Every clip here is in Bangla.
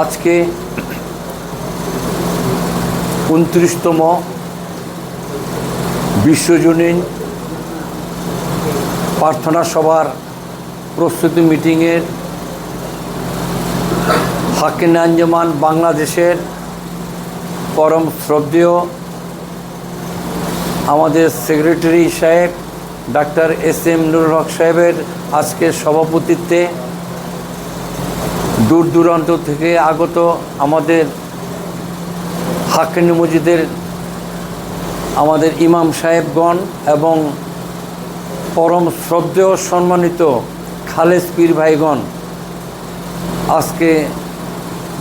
আজকে উনত্রিশতম বিশ্বজনীন প্রার্থনা সভার প্রস্তুতি মিটিংয়ের হাকিন আঞ্জমান বাংলাদেশের পরম শ্রদ্ধেয় আমাদের সেক্রেটারি সাহেব doctor S M Nurul Haque সাহেবের আজকের সভাপতিত্বে দূর দূরান্ত থেকে আগত আমাদের হাক্কানি মসজিদের আমাদের ইমাম সাহেবগণ এবং পরম শ্রদ্ধেয় সম্মানিত খালেজ পীর ভাইগণ, আজকে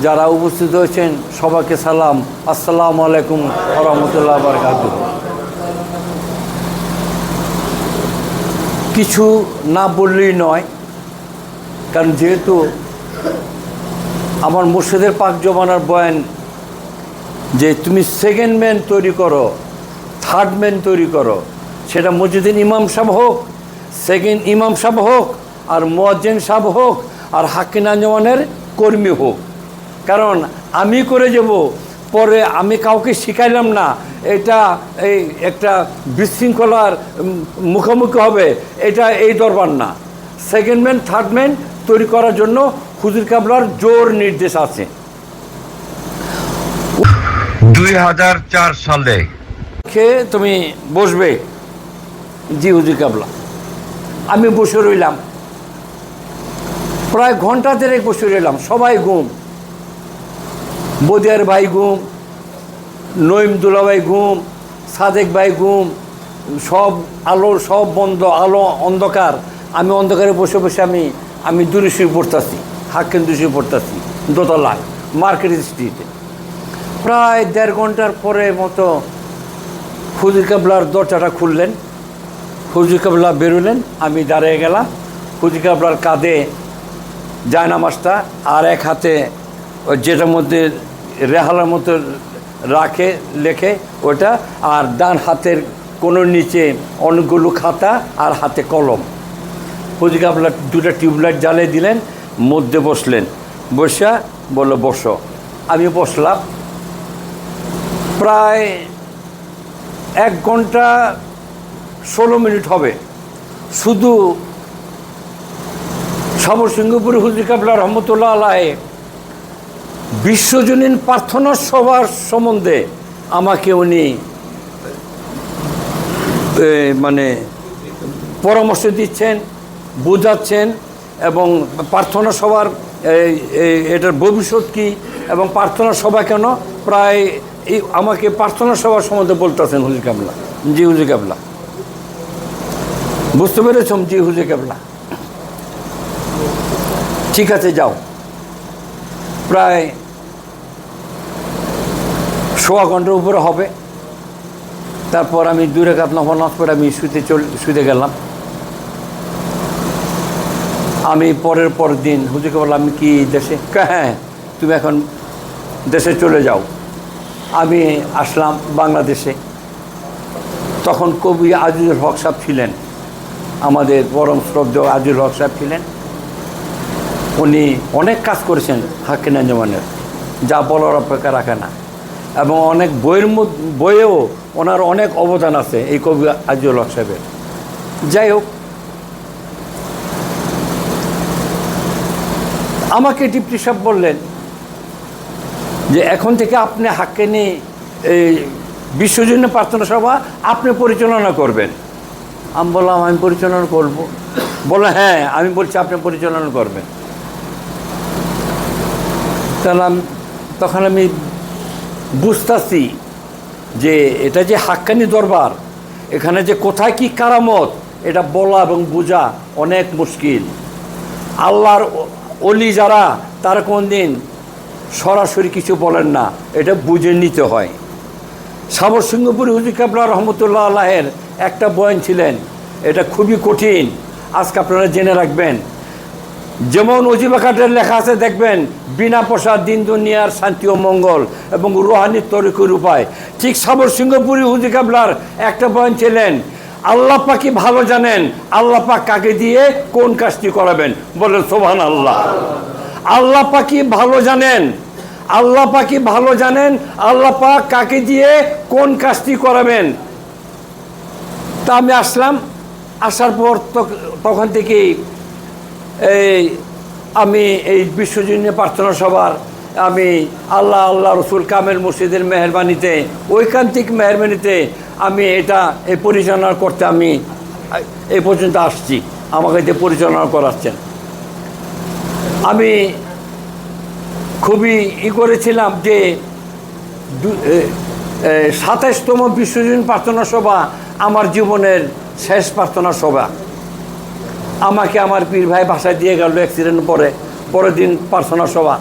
যারা উপস্থিত হয়েছেন, সবাইকে সালাম। আসসালামু আলাইকুম রহমতুল্লাহ বারকাত। কিছু না বললেই নয়, কারণ যেহেতু আমার মুর্শিদের পাক জমানার বয়ান যে তুমি সেকেন্ড ম্যান তৈরি করো থার্ড ম্যান তৈরি করো, সেটা মসজিদের ইমাম সাহেব হোক সেকেন্ড ইমাম সাহেব হোক, আর মোয়াজ্জেন সাহেব হোক, আর হাকিন আঞ্জমানের কর্মী হোক। কারণ আমি করে যাব, পরে আমি কাউকে শিখাইলাম না, এটা এই একটা বিশৃঙ্খলার মুখোমুখি হবে, এটা এই দরবার না। সেকেন্ড ম্যান থার্ড ম্যান তৈরি করার জন্য হুজুর কাবলার জোর নির্দেশ আছে। দুই হাজার চার সালে। খেয়ে তুমি বসবে? জি হুজুর কাবলা আমি বসে রইলাম। প্রায় ঘণ্টা দেড়েক বসে রইলাম। সবাই ঘুম। বদিয়ার ভাই ঘুম নইম দুলাভাই ঘুম সাদেক ভাই ঘুম সব আলোর সব বন্ধ আলো অন্ধকার। আমি অন্ধকারে বসে বসে আমি আমি দূরে শুয়ে পড়তেছি। হাক্কেন দূরে শুয়ে পড়তেছি, দোতলায়, মার্কেট স্ট্রিটে। প্রায় দেড় ঘণ্টার পরে মতো হুজুর কাবলার দরজাটা খুললেন। হুজুর কাবলা বেরোলেন, আমি দাঁড়িয়ে গেলাম। হুজুর কাবলার কাঁধে জায়নামাজটা আর এক হাতে যেটার মধ্যে রেহালার মতো রাখে, লেখে ওটা, আর ডান হাতের কোনো নিচে অনেকগুলো খাতা আর হাতে কলম। হুজুর কাবলা দুটা টিউবলাইট জ্বালিয়ে দিলেন মধ্যে বসলেন। বসা বলল, বসো। আমি বসলাম। প্রায় এক ঘণ্টা ষোলো মিনিট হবে। শুধু সবর সিংহপুর হুজুর কাবলা রহমতুল্লাহ আলাই বিশ্বজনীন প্রার্থনা সভার সম্বন্ধে আমাকে উনি মানে পরামর্শ দিচ্ছেন, বোঝাচ্ছেন। এবং প্রার্থনা সভার এটার ভবিষ্যৎ কী এবং প্রার্থনা সভা কেন? প্রায় এই আমাকে প্রার্থনা সভার সম্বন্ধে বলতেছেন হুজুর কাবলা, জি হুজুর কাবলা। বুঝতে পেরেছ জি হুজুর কাবলা? ঠিক আছে, যাও। প্রায় সোয়া ঘণ্টার উপরে হবে। তারপর আমি দূরে কাতনা নামাজ পরে আমি শুতে চল শুতে গেলাম। আমি পরের পর দিন, হুজুরকে বললাম কি দেশে? হ্যাঁ তুমি এখন দেশে চলে যাও। আমি আসলাম বাংলাদেশে। তখন কবি আজিজুল হক সাহেব ছিলেন, আমাদের পরম শ্রদ্ধ আজিজুল হক সাহেব ছিলেন। উনি অনেক কাজ করেছেন হাকিন আঞ্জমানের, যা বলার অপেক্ষা রাখে না। এবং অনেক বইয়ের বইয়েও ওনার অনেক অবদান আছে এই কবি আজিজুল হক সাহেবের। যাই হোক আমাকে ডিপ্টি সাহেব বললেন যে এখন থেকে আপনি হাক্কেনি এই বিশ্বজনীন প্রার্থনা সভা আপনি পরিচালনা করবেন। আমি বললাম, আমি পরিচালনা করব। বলল হ্যাঁ আমি বলছি আপনি পরিচালনা করবেন। তাহলে তখন আমি বুঝতেছি যে এটা যে হাক্কানি দরবার, এখানে যে কোথায় কি কারামত, এটা বলা এবং বোঝা অনেক মুশকিল। আল্লাহর অলি যারা, তারা কোন দিন সরাসরি কিছু বলেন না, এটা বুঝে নিতে হয়। সাবর সিংহপুরি হুজুর কাবলা রহমতুল্লাহ আল্লাহের একটা বয়ান ছিলেন, এটা খুবই কঠিন, আজকে আপনারা জেনে রাখবেন। যেমন অজিবাকাটের লেখা আছে, দেখবেন, বিনা পয়সা দিন, দুনিয়ার শান্তি ও মঙ্গল এবং রুহানির তরিকুর উপায়। ঠিক সাবর সিংহপুরি হুজি কাবলার একটা বয়ান ছিলেন আল্লাহ পাকি ভালো জানেন। আল্লাহ পাক কাকে দিয়ে? কোন কাজটি করাবেন? বলেন সোভান আল্লাহ আল্লাহ পাকি ভালো জানেন। আল্লাহ পাকি ভালো জানেন, আল্লাহ পাক কাকে দিয়ে কোন কাজটি করাবেন। তা আমি আসলাম। আসার পর তখ- তখন থেকেই এই আমি এই বিশ্বজনীয় প্রার্থনা সভার আমি আল্লাহ আল্লাহ রসুল কামেল মসজিদের মেহরবানিতে, ঐকান্তিক মেহরবানিতে আমি এটা এই পরিচালনা করতে আমি এই পর্যন্ত আসছি। আমাকে যে পরিচালনা করাচ্ছেন। আমি খুবই ই করেছিলাম যে সাতাইশতম বিশ্বজনীন প্রার্থনা সভা আমার জীবনের শেষ প্রার্থনা সভা। আমাকে আমার পীর ভাই বাসায় দিয়ে গেল অ্যাক্সিডেন্ট পরে, পরের দিন প্রার্থনা সভা।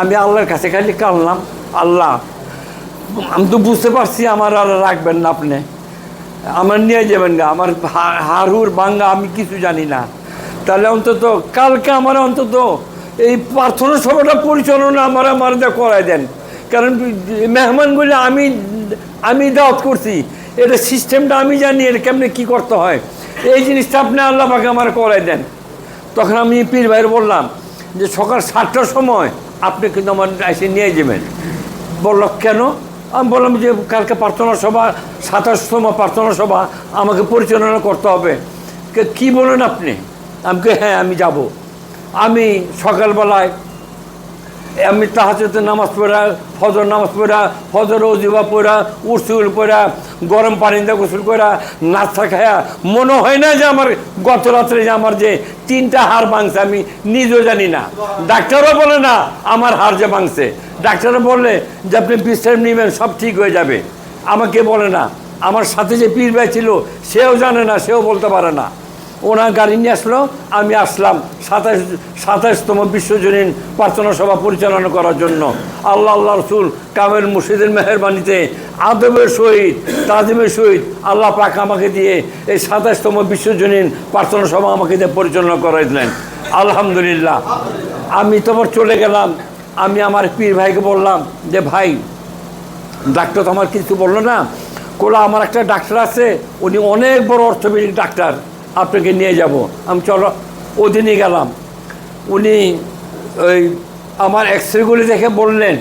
আমি আল্লাহর কাছে খালি কাঁদলাম, আল্লাহ আমি তো বুঝতে পারছি আমার আর রাখবেন না আপনি। আমার নিয়ে যাবেন না আমার হাড়ুর ভাঙ্গা আমি কিছু জানি না। তাহলে অন্তত কালকে আমার অন্তত এই প্রার্থনা সভাটা পরিচালনা আমার আমার দিয়ে করাই দেন। কারণ মেহমানগুলি আমি আমি দাওয়াত করছি। এটা সিস্টেমটা আমি জানি, এটা কেমনে কী করতে হয়। এই জিনিসটা আপনি আল্লাহ পাকে আমার করাই দেন। তখন আমি পীর ভাইয়ের বললাম যে সকাল সাতটার সময় আপনি কিন্তু আমার এসে নিয়ে যাবেন। বলল, কেন? আমি বললাম যে কালকে প্রার্থনা সভা, সাতাশতম প্রার্থনা সভা, আমাকে পরিচালনা করতে হবে। কে- বলেন আপনি? আমাকে হ্যাঁ আমি যাব। আমি সকালবেলায়, আমি তাহাজতে নামাজ পড়া, ফজর নামাজ পড়া, ফজর অজিবা পড়া, উসুল পড়া, গরম পানিতে গোসল করা, নাস্তা খায়া, মনে হয় না যে আমার গত রাত্রে যে আমার যে তিনটা হাড় ভাঙছে, আমি নিজেও জানি না। ডাক্তারও বলে না, আমার হাড় যে ভাঙছে। ডাক্তারও বললে যে আপনি বিশ্রাম নেবেন, সব ঠিক হয়ে যাবে। আমাকে বলে না। আমার সাথে যে পীর ভাই ছিল, সেও জানে না, সেও বলতে পারে না। ওনার গাড়ি নিয়ে আসলো, আমি আসলাম সাতাশ সাতাশতম বিশ্বজনীন প্রার্থনা সভা পরিচালনা করার জন্য। আল্লাহ আল্লাহ রসুল কামেল মুর্শিদের মেহরবানিতে আদবের সহিত, তাজিমের সহিত আল্লাহ পাক আমাকে দিয়ে এই সাতাশতম বিশ্বজনীন প্রার্থনা সভা আমাকে দিয়ে পরিচালনা করাই দিলেন আলহামদুলিল্লাহ। আমি তোমার চলে গেলাম। আমি আমার পীর ভাইকে বললাম যে, ভাই, ডাক্তার তো আমার কিছু বলল না। কোলা আমার একটা ডাক্তার আছে, উনি অনেক বড় অর্থোপেডিক ডাক্তার। আপনাকে নিয়ে যাব। আমি চলো, ওদিনই গেলাম। উনি ওই আমার এক্স রেগুলি দেখে বললেন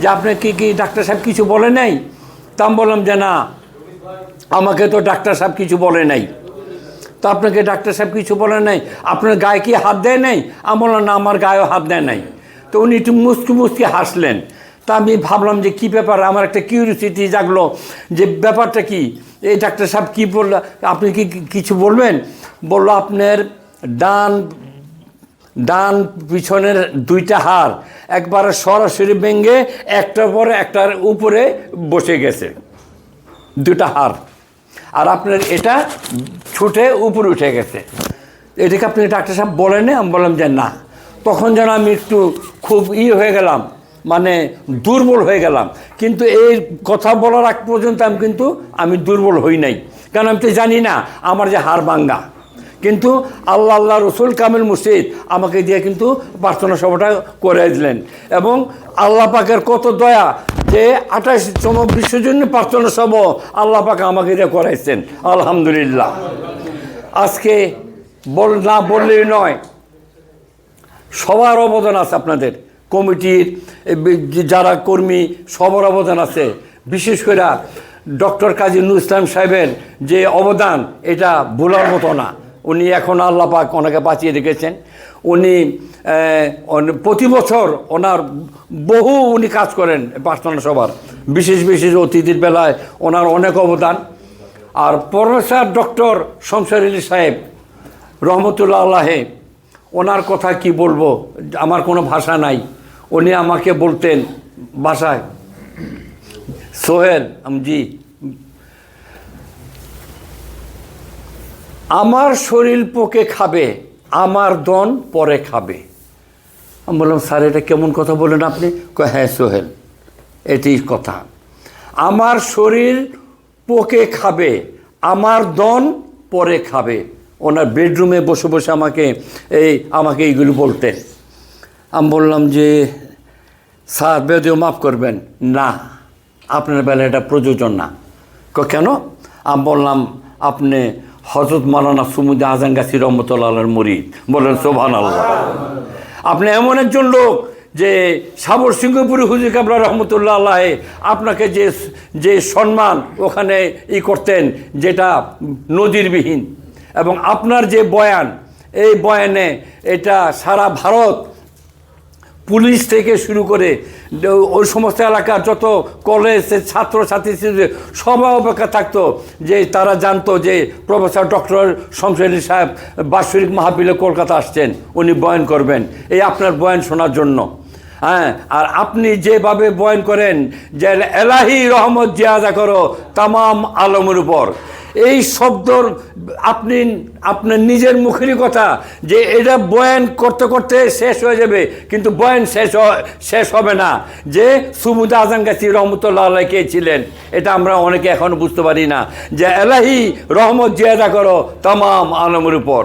যে, আপনি কি কি ডাক্তার সাহেব কিছু বলে নাই? তা আমি বললাম যে, না, আমাকে তো ডাক্তার সাহেব কিছু বলে নাই। তো আপনাকে ডাক্তার সাহেব কিছু বলে নাই? আপনার গায়ে কি হাত দেয় নাই? আমি বললাম, না, আমার গায়েও হাত দেয় নাই। তো উনি একটু মুসকি মুসকি হাসলেন। তা আমি ভাবলাম যে কী ব্যাপার? আমার একটা কিউরিসিটি জাগলো যে ব্যাপারটা কি? এই ডাক্তার সাহেব কী বলল, আপনি কি কিছু বলবেন? বলল, আপনার ডান ডান পিছনের দুইটা হাড় একবারে সরাসরি ভেঙে একটার পরে একটার উপরে বসে গেছে। দুটা হাড়। আর আপনার এটা ছুটে উপরে উঠে গেছে। এটাকে আপনি ডাক্তার সাহেব বলেন আমি বললাম যে না। তখন যেন আমি একটু খুব ই হয়ে গেলাম। মানে দুর্বল হয়ে গেলাম। কিন্তু এই কথা বলার আগ পর্যন্ত আমি কিন্তু, আমি দুর্বল হই নাই। কারণ আমি তো জানি না, আমার যে হার ভাঙ্গা। কিন্তু আল্লাহ আল্লাহ রসুল কামিল মুর্শিদ আমাকে দিয়ে কিন্তু প্রার্থনা সভাটা করে দিলেন। এবং আল্লাহ পাকের কত দয়া যে আঠাশ আঠাশতম বিশ্বজন্য প্রার্থনা সভা আল্লাহ পাক আমাকে দিয়ে করাইছেন। আলহামদুলিল্লাহ। আজকে বল, না বললেই নয়, সবার অবদান আছে আপনাদের। কমিটির যারা কর্মী, সবার অবদান আছে। বিশেষ করে ডক্টর কাজী নুর ইসলাম সাহেবের যে অবদান, এটা ভোলার মতো না। উনি এখন আল্লাহ পাক ওনাকে বাঁচিয়ে রেখেছেন। উনি প্রতি বছর ওনার বহু উনি কাজ করেন প্রার্থনা সভার। বিশেষ বিশেষ অতিথির বেলায় ওনার অনেক অবদান। আর প্রফেসর ডক্টর শমসার আলী সাহেব, রহমতুল্লাহ আল্লাহে ওনার কথা কি বলব? আমার কোনো ভাষা নাই। উনি আমাকে বলতেন, বাসায়, সোহেল জি আমার শরীর পোকে খাবে, আমার দন পরে খাবে। আমি বললাম, স্যার, এটা কেমন কথা বলেন আপনি? হ্যাঁ সোহেল এটি কথা। আমার শরীর পোকে খাবে, আমার দন পরে খাবে। ওনার বেডরুমে বসে বসে আমাকে এই, আমাকে এইগুলো বলতেন। আমি বললাম যে, স্যার, বেদিও মাফ করবেন। না, আপনার বেলা এটা প্রযোজন না। কেন? আমি বললাম, আপনি হজরত মালানা সুমুদ আজান গাছি রহমতুল্লাহ মরিদ। বললেন সোভান আল্লাহ আপনি এমন একজন লোক যে সাবর সিংহপুরি হুজুর কাবরা রহমতুল্লাহ আল্লাহ আপনাকে যে যে সম্মান ওখানে ই করতেন, যেটা নদীরবিহীন এবং আপনার যে বয়ান, এই বয়ানে এটা সারা ভারত পুলিশ থেকে শুরু করে ওই সমস্ত এলাকার যত কলেজ ছাত্র ছাত্রী সবাই অপেক্ষা থাকতো যে তারা জানতো যে প্রফেসর ডক্টর শমশের সাহেব বাৎসরিক মাহফিলে কলকাতা আসছেন, উনি বয়ান করবেন। এই আপনার বয়ান শোনার জন্য। হ্যাঁ আর আপনি যেভাবে বয়ান করেন, যে এলাহি রহমত জিয়াদা করো, তামাম আলমের উপর। এই শব্দর আপনি, আপনার নিজের মুখেরই কথা যে এটা বয়ান করতে করতে শেষ হয়ে যাবে, কিন্তু বয়ান শেষ শেষ হবে না। যে সুমুদ আজান গাছি রহমতুল্লাহ আল্লাহ কে ছিলেন, এটা আমরা অনেকে এখনও বুঝতে পারি না। যে এলাহি রহমত জিয়াদা করো তামাম আলমের উপর।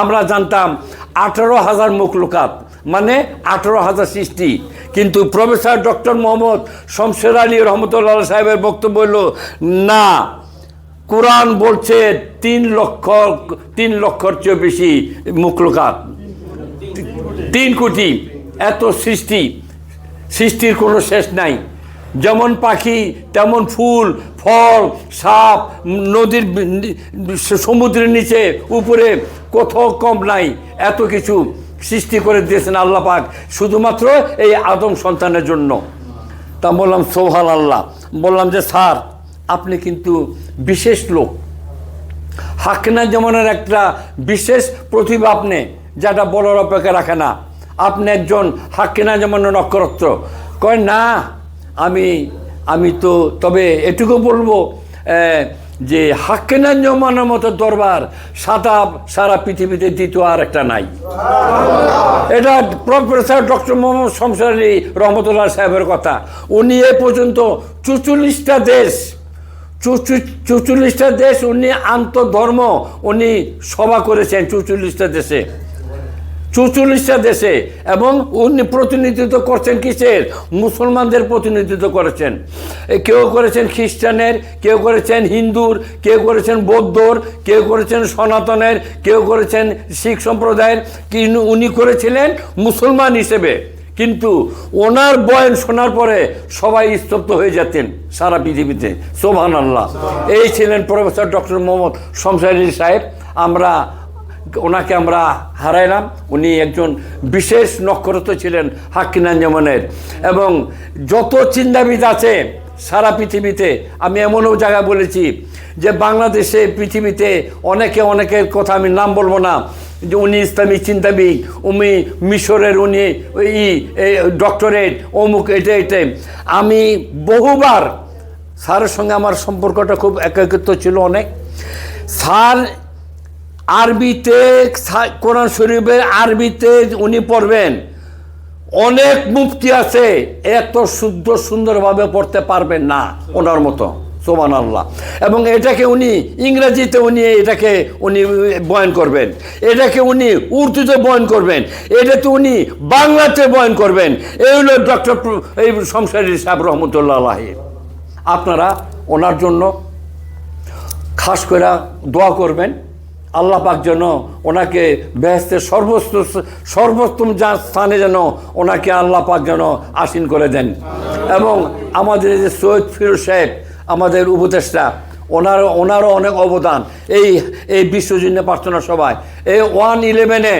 আমরা জানতাম আঠারো হাজার মুখলুকাত মানে আঠারো হাজার সৃষ্টি। কিন্তু প্রফেসর ডক্টর মোহাম্মদ শমশের আলী রহমতুল্লাহ সাহেবের বক্তব্য হলো, না কোরআন বলছে তিন লক্ষ, তিন লক্ষর চেয়ে বেশি মুখলুকাত। তিন কোটি। এত সৃষ্টি। সৃষ্টির কোনো শেষ নাই। যেমন পাখি, তেমন ফুল, ফল, সাপ, নদীর সমুদ্রের নিচে, উপরে কোথাও কম নাই। এত কিছু সৃষ্টি করে দিয়েছেন আল্লাহ পাক শুধুমাত্র এই আদম সন্তানের জন্য। তা বললাম সোহাল আল্লাহ বললাম যে, স্যার আপনি কিন্তু বিশেষ লোক। হাকিনা জমানের একটা বিশেষ প্রতিভা আপনি, যেটা বলার অপেক্ষা রাখে না। আপনি একজন হাকিনা জমানের নক্ষরত্র কয়, না, আমি আমি তো, তবে এটুকু বলব যে হাকিনা জমানের মতো দরবার সাদা, সারা পৃথিবীতে দ্বিতীয় আর একটা নাই। এটা প্রফেসর ডক্টর মোহাম্মদ শমসার আলী রহমতুল্লাহ সাহেবের কথা। উনি এ পর্যন্ত চুচল্লিশটা দেশ চুচল্লিশটা দেশ উনি আন্তধর্ম উনি সভা করেছেন চুচল্লিশটা দেশে। চৌচল্লিশটা দেশে এবং উনি প্রতিনিধিত্ব করছেন কিসের? মুসলমানদের প্রতিনিধিত্ব করেছেন। কেউ করেছেন খ্রিস্টানের, কেউ করেছেন হিন্দুর, কেউ করেছেন বৌদ্ধর, কেউ করেছেন সনাতনের, কেউ করেছেন শিখ সম্প্রদায়ের। উনি করেছিলেন মুসলমান হিসেবে। কিন্তু ওনার বয়ান শোনার পরে সবাই স্তব্ধ হয়ে যেতেন সারা পৃথিবীতে। সোভান আল্লাহ এই ছিলেন প্রফেসর ডক্টর মোহাম্মদ শমসারি সাহেব। আমরা, ওনাকে আমরা হারাইলাম। উনি একজন বিশেষ নক্ষত্র ছিলেন হাক্কিনাঞ্জমনের এবং যত চিন্তাবিদ আছে সারা পৃথিবীতে, আমি এমনও জায়গা বলেছি যে বাংলাদেশে, পৃথিবীতে অনেকে অনেকের কথা আমি নাম বলব না যে উনি ইসলামী চিন্তাবিদ, উনি মিশরের উনি ই ডক্টরেট, অমুক এটা এটা। আমি বহুবার স্যারের সঙ্গে আমার সম্পর্কটা খুব একাকিত্ব ছিল অনেক। স্যার আরবিতে কোরআন শরীফের আরবিতে উনি পড়বেন। অনেক মুক্তি আছে, এত শুদ্ধ সুন্দরভাবে পড়তে পারবেন না ওনার মতো। সোমান আল্লাহ এবং এটাকে উনি, ইংরেজিতে উনি এটাকে উনি বয়ন করবেন। এটাকে উনি উর্দুতে বয়ন করবেন। এটাতে উনি বাংলাতে বয়ন করবেন। এই হলো ডক্টর এই সংসারী সাহেব রহমতুল্লাহ আলাহি আপনারা ওনার জন্য খাস করে দোয়া করবেন। আল্লাহ পাক যেন ওনাকে বেহেস্তের সর্বোচ্চ সর্বোত্তম যা স্থানে যেন ওনাকে আল্লাহ পাক যেন আসীন করে দেন। এবং আমাদের যে সৈয়দ ফিরোজ সাহেব আমাদের উপদেষ্টা ওনার ওনারও অনেক অবদান। এই এই বিশ্বজন্য প্রার্থনা সভায়। এই ওয়ান ইলেভেনে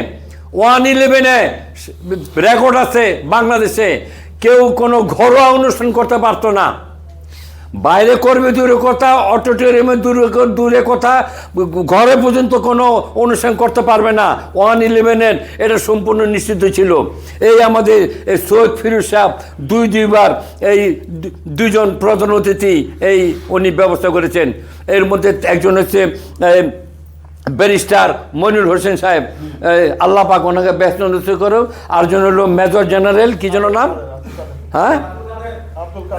ওয়ান ইলেভেনে রেকর্ড আছে বাংলাদেশে। কেউ কোনো ঘরোয়া অনুষ্ঠান করতে পারতো না। বাইরে করবে দূরে কথা, অটো অটোটোরিয়ামে দূরে দূরে কথা, ঘরে পর্যন্ত কোনো অনুষ্ঠান করতে পারবে না। ওয়ান ইলেভেনের এটা সম্পূর্ণ নিশ্চিত ছিল। এই আমাদের এই সৈয়দ ফিরোজ সাহেব দুই, দুইবার এই দু- দুইজন প্রধান অতিথি এই উনি ব্যবস্থা করেছেন। এর মধ্যে একজন হচ্ছে ব্যারিস্টার মনির হোসেন সাহেব। আল্লাহ পাক ওনাকে ব্যস্ত করো আরজন হলো মেজর জেনারেল, কি যেন নাম? হ্যাঁ?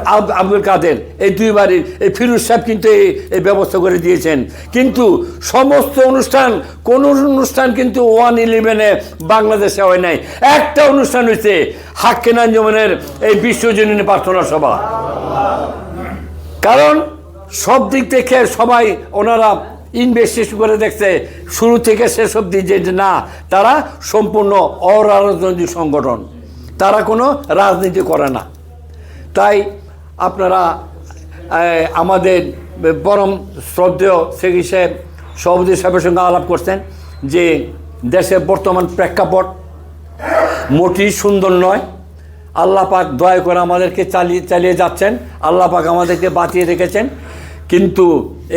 আব্দুল কাদের, এই দুইবারই এই ফিরুজ সাহেব কিন্তু এই- ব্যবস্থা করে দিয়েছেন। কিন্তু সমস্ত অনুষ্ঠান, কোন অনুষ্ঠান কিন্তু ওয়ান ইলেভেনে বাংলাদেশে হয় নাই। একটা অনুষ্ঠান হয়েছে হাক্কেনাঞ্জমানের এই বিশ্বজনীন প্রার্থনা সভা। কারণ সব দিক থেকে সবাই ওনারা ইনভেস্টিগেশন করে দেখছে, শুরু থেকে শেষ অবধি যে যে না, তারা সম্পূর্ণ অরাজনৈতিক সংগঠন। তারা কোনো রাজনীতি করে না। তাই আপনারা আমাদের পরম শ্রদ্ধেয় শেখি সাহেব, সভাপতি সাহেবের সঙ্গে আলাপ করছেন যে দেশের বর্তমান প্রেক্ষাপট মোটেই সুন্দর নয়। আল্লাহ পাক দয়া করে আমাদেরকে চালিয়ে চালিয়ে যাচ্ছেন। আল্লাহ পাক আমাদেরকে বাঁচিয়ে রেখেছেন। কিন্তু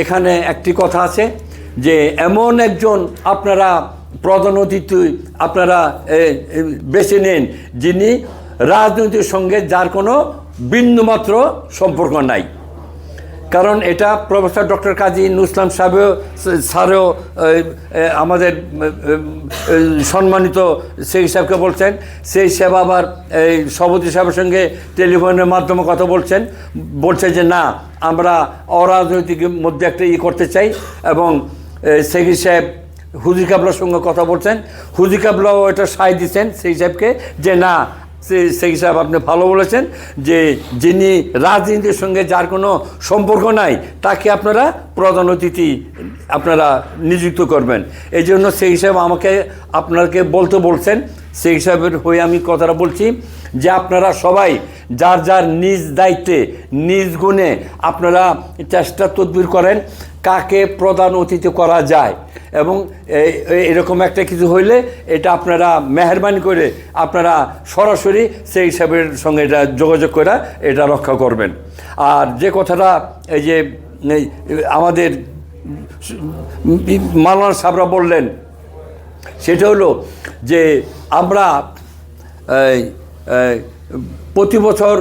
এখানে একটি কথা আছে যে এমন একজন আপনারা প্রধান অতিথি আপনারা বেছে নেন যিনি রাজনৈতিক সঙ্গে যার কোনো বিন্দুমাত্র সম্পর্ক নাই। কারণ এটা প্রফেসর ডক্টর কাজী নুসলাম সাহেবও, স্যারও আমাদের সম্মানিত সেই সাহেবকে বলছেন। সেই সাহেব আবার এই সভাপতি সাহেবের সঙ্গে টেলিফোনের মাধ্যমে কথা বলছেন। বলছে যে না, আমরা অরাজনৈতিক মধ্যে একটা ই করতে চাই এবং সেখি সাহেব হুজি কাবলার সঙ্গে কথা বলছেন। হুজি কাবলাও এটা সায় দিচ্ছেন সেই সাহেবকে যে না সেই সাহেব আপনি ভালো বলেছেন যে যিনি রাজনীতির সঙ্গে যার কোনো সম্পর্ক নাই, তাকে আপনারা প্রধান অতিথি আপনারা নিযুক্ত করবেন। এই জন্য সেই হিসাবে আমাকে, আপনাকে বলতে বলছেন, সেই হিসাবের হয়ে আমি কথাটা বলছি যে আপনারা সবাই যার যার নিজ দায়িত্বে, নিজ গুণে আপনারা চেষ্টা তদবির করেন কাকে প্রধান অতিথি করা যায়। এবং এরকম একটা কিছু হইলে এটা আপনারা মেহরবানি করে আপনারা সরাসরি সেই হিসাবের সঙ্গে এটা যোগাযোগ করে এটা রক্ষা করবেন। আর যে কথাটা এই যে আমাদের মালানা সাহরা বললেন, সেটা হলো যে আমরা প্রতি বছর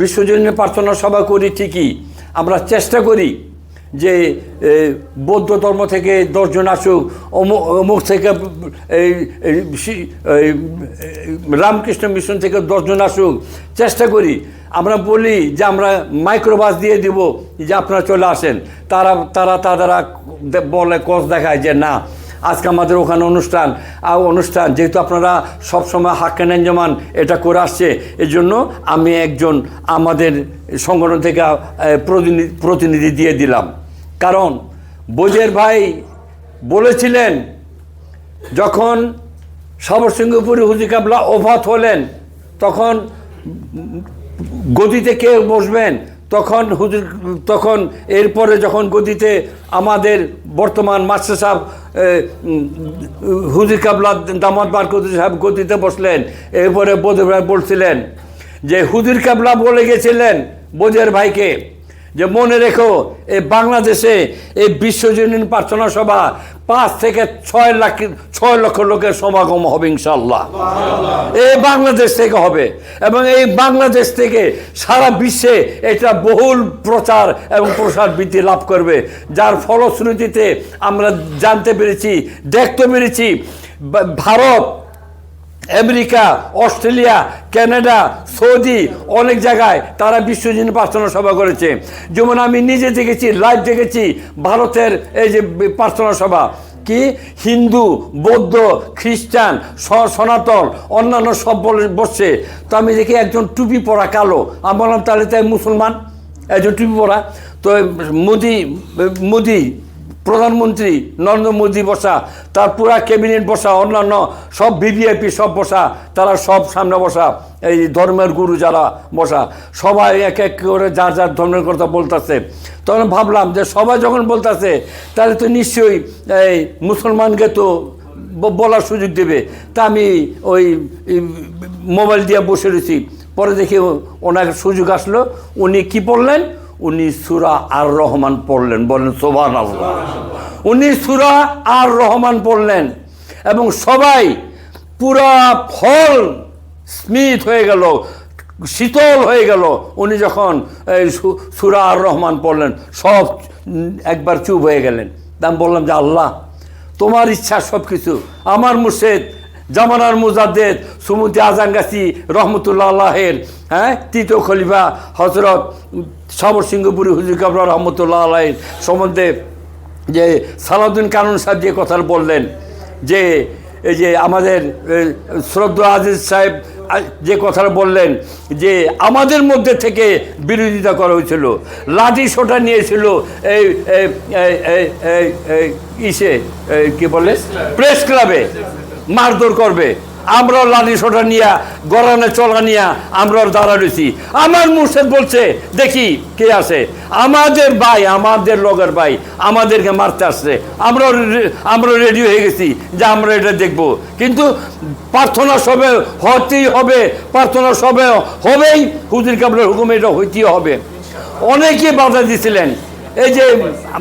বিশ্বজনীন প্রার্থনা সভা করি ঠিকই, আমরা চেষ্টা করি যে বৌদ্ধ ধর্ম থেকে দশজন আসুক, অমুক অমুক থেকে, এই রামকৃষ্ণ মিশন থেকে দশজন আসুক, চেষ্টা করি। আমরা বলি যে, আমরা মাইক্রোবাস দিয়ে দিব যে, আপনারা চলে আসেন। তারা তারা তারা বলে কস দেখায় যে, না আজকে আমাদের ওখানে অনুষ্ঠান। আর অনুষ্ঠান, যেহেতু আপনারা সবসময় হাক্কান জমান এটা করে আসছে এই জন্য আমি একজন আমাদের সংগঠন থেকে প্রতিনিধি দিয়ে দিলাম। কারণ বোঝের ভাই বলেছিলেন, যখন সবরসিংহপুরি হুজিকাবলা ওফাত হলেন, তখন গদিতে কে বসবেন? তখন হুজুর, তখন এরপরে যখন গদিতে আমাদের বর্তমান মাস্টার সাহেব হুজুর কাবলা দামাত বারকুদ্দি সাহেব গতিতে বসলেন। এরপরে বোধ ভাই বলছিলেন যে, হুজুর কাবলা বলে গেছিলেন বোঝের ভাইকে যে, মনে রেখো এই বাংলাদেশে এই বিশ্বজনীন প্রার্থনা সভা পাঁচ থেকে ছয় লাখ ছয় লক্ষ লোকের সমাগম হবে ইনশাল্লাহ এই বাংলাদেশ থেকে হবে। এবং এই বাংলাদেশ থেকে সারা বিশ্বে এটা বহুল প্রচার এবং প্রসার বৃদ্ধি লাভ করবে। যার ফলশ্রুতিতে আমরা জানতে পেরেছি দেখতে পেরেছি Bharat America, Australia, Canada, Saudi, অনেক জায়গায় তারা বিশ্বজনীন প্রার্থনা সভা করেছে। যেমন আমি নিজে দেখেছি লাইভ দেখেছি, ভারতের এই যে প্রার্থনা সভা। কি? হিন্দু, বৌদ্ধ, খ্রিস্টান সনাতন, অন্যান্য সব বলে বসছে। তো আমি দেখি একজন টুপি পরা কালো। আমি বললাম, তাহলে তাই মুসলমান? একজন টুপি পরা। তো মোদি মোদি প্রধানমন্ত্রী নরেন্দ্র মোদী বসা, তার পুরা ক্যাবিনেট বসা, অন্যান্য সব ভিভিআইপি সব বসা, তারা সব সামনে বসা, এই ধর্মের গুরু যারা বসা, সবাই এক এক করে যার যার ধর্মের কথা বলতেছে। তখন ভাবলাম যে সবাই যখন বলতেছে, তাহলে তো নিশ্চয়ই এই মুসলমানকে তো বলার সুযোগ দেবে। তা আমি ওই মোবাইল দিয়ে বসে রয়েছি। পরে দেখি ওনার সুযোগ আসলো, উনি কি পড়লেন উনি সুরা আর রহমান পড়লেন, বলেন সোভান আল্লাহ উনি সুরা আর রহমান পড়লেন এবং সবাই পুরা ফল স্মিত হয়ে গেল, শীতল হয়ে গেল। উনি যখন এই সুরা আর রহমান পড়লেন, সব একবার চুপ হয়ে গেলেন। আমি বললাম যে, আল্লাহ, তোমার ইচ্ছা সব কিছু আমার মুর্শেদ জামানার মুজাদ্দেদ সুমুতি আজাঙ্গাসি রহমতুল্লাহ আল্লাহের হ্যাঁ তৃতীয় খলিফা হজরত সাবর সিংহপুরি হুজুর কাবরা রহমতুল্লাহ আল্লাহের সম্বন্ধে যে সালাউদ্দিন কানুন সাহেব যে কথা বললেন যে এই যে আমাদের শ্রদ্ধা আজিজ সাহেব যে কথাটা বললেন যে আমাদের মধ্যে থেকে বিরোধিতা করা হয়েছিল লাঠি সোটা নিয়েছিল এই ইসে কি বলে প্রেস ক্লাবে মারধর করবে। আমরাও লালি সোটা নিয়া গরানে চলা নিয়া আমরাও দাঁড়া রয়েছি আমার মুর্শেদ বলছে, দেখি কে আছে? আমাদের ভাই, আমাদের লগের ভাই, আমাদেরকে মারতে আসছে। আমরাও আমরা রেডি হয়ে গেছি, যে আমরা এটা দেখব। কিন্তু প্রার্থনা সবে হতেই হবে, প্রার্থনা সবে হবেই, হুজুর কাবলের হুকুম এটা হইতেই হবে। অনেকে বাধা দিছিলেন। এই যে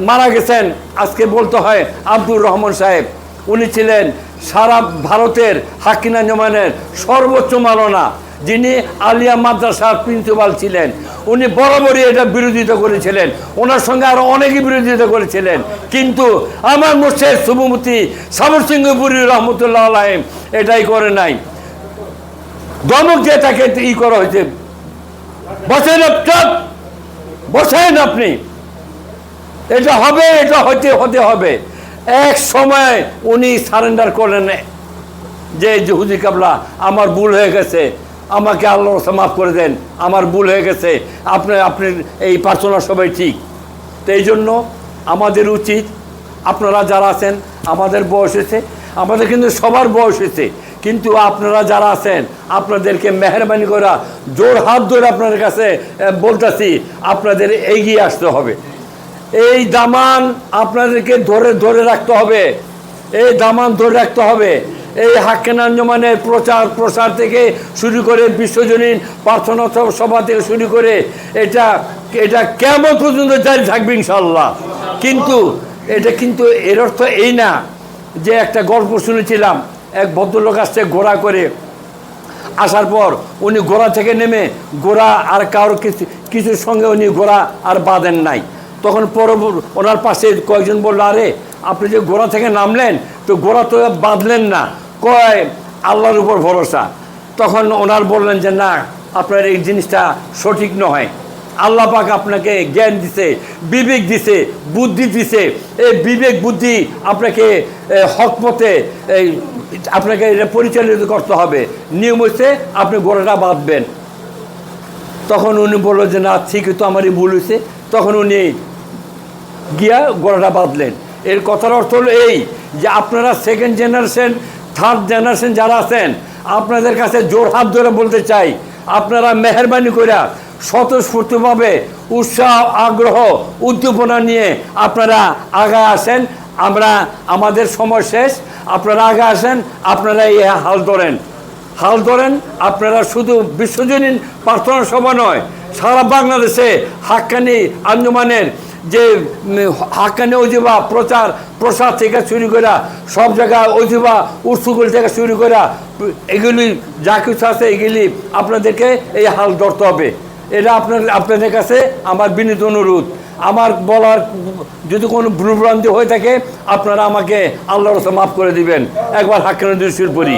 মারা গেছেন, আজকে বলতে হয় আব্দুর রহমান সাহেব, উনি ছিলেন সারা ভারতের হাকিনা জমানের সর্বোচ্চ মালনা, যিনি আলিয়া মাদ্রাসার প্রিন্সিপাল ছিলেন, উনি বরাবরই এটা বিরোধিতা করেছিলেন, ওনার সঙ্গে আরও অনেকে বিরোধিতা করেছিলেন। কিন্তু আমার মুর্শেদ শুভমতি সাবর সিংহপুরী রহমতুল্লাহ আলাইম এটাই করে নাই। দমক দিয়ে তাকে ই করা হয়েছে, বসেন বসেন আপনি। এটা হবে, এটা হতে হতে হবে। এক সময় উনি সারেন্ডার করলেন যে হুজি কাবলা, আমার ভুল হয়ে গেছে, আমাকে আল্লাহ মাফ করে দেন, আমার ভুল হয়ে গেছে, আপনি আপনি এই প্রার্থনা সবাই ঠিক। তো এই জন্য আমাদের উচিত, আপনারা যারা আছেন, আমাদের বয়স হয়েছে, আমাদের কিন্তু সবার বয়স হয়েছে, কিন্তু আপনারা যারা আছেন, আপনাদেরকে মেহরবানি করা জোর হাত ধরে আপনাদের কাছে বলতাছি, আপনাদের এগিয়ে আসতে হবে। এই দামান আপনাদেরকে ধরে ধরে রাখতে হবে। এই দামান ধরে রাখতে হবে। এই হাক্কেনাঞ্জমানের প্রচার, প্রসার থেকে শুরু করে বিশ্বজনীন প্রার্থনা সভা থেকে শুরু করে এটা এটা কেমন পর্যন্ত জারি থাকবে ইনশাল্লাহ কিন্তু এটা কিন্তু এর অর্থ এই না যে একটা গল্প শুনেছিলাম, এক ভদ্রলোক আসছে ঘোড়া করে। আসার পর উনি ঘোড়া থেকে নেমে ঘোড়া আর কারোর কিছু কিছুর সঙ্গে উনি ঘোড়া আর বাঁধেন নাই। তখন পর ওনার পাশে কয়েকজন বলল আরে আপনি যে গোড়া থেকে নামলেন তো গোড়া তো বাঁধলেন না। কয় আল্লাহর উপর ভরসা। তখন ওনার বললেন যে না আপনার এই জিনিসটা সঠিক নয়। আল্লাহ পাক আপনাকে জ্ঞান দিছে বিবেক দিছে বুদ্ধি দিছে। এই বিবেক বুদ্ধি আপনাকে এ, হক পথে এই আপনাকে এটা পরিচালিত করতে হবে। নিয়ম হচ্ছে আপনি গোড়াটা বাঁধবেন। তখন উনি বলল যে না ঠিকই তো আমারই ভুল হয়েছে। তখন উনি গিয়া গোড়াটা বাঁধলেন। এর কথার অর্থ হলো এই যে আপনারা সেকেন্ড জেনারেশন থার্ড জেনারেশন যারা আছেন, আপনাদের কাছে জোর হাত ধরে বলতে চাই, আপনারা মেহরবানি করে স্বতঃস্ফূর্তভাবে উৎসাহ, আগ্রহ, উদ্দীপনা নিয়ে আপনারা আগায় আসেন। আমরা, আমাদের সময় শেষ। আপনারা আগে আসেন, আপনারা এই হাল ধরেন। হাল ধরেন, আপনারা শুধু বিশ্বজনীন প্রার্থনা সভা নয়, সারা বাংলাদেশে হাক্কানি আঞ্জুমানের যে উম, হাক্কানি অজিবা প্রচার প্রসার থেকে শুরু করা সব জায়গায় অজিবা উৎসুগুল থেকে শুরু করা এগুলি যা কিছু আছে এগুলি আপনাদেরকে এই হাল ধরতে হবে। এটা আপনার আপনাদের কাছে আমার বিনীত অনুরোধ। আমার বলার যদি কোনো ভুলভ্রান্তি হয়ে থাকে আপনারা আমাকে আল্লাহর মাফ করে দিবেন। একবার হাক্কানি দৃষ্টির পরি